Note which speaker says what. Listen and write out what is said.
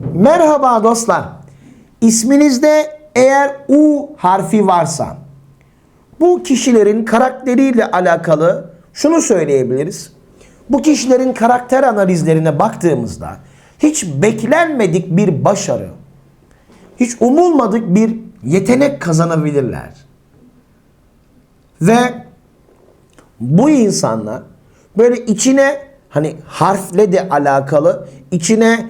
Speaker 1: Merhaba dostlar. İsminizde eğer U harfi varsa bu kişilerin karakteriyle alakalı şunu söyleyebiliriz. Bu kişilerin karakter analizlerine baktığımızda hiç beklenmedik bir başarı, hiç umulmadık bir yetenek kazanabilirler. Ve bu insanlar böyle içine hani harfle de alakalı içine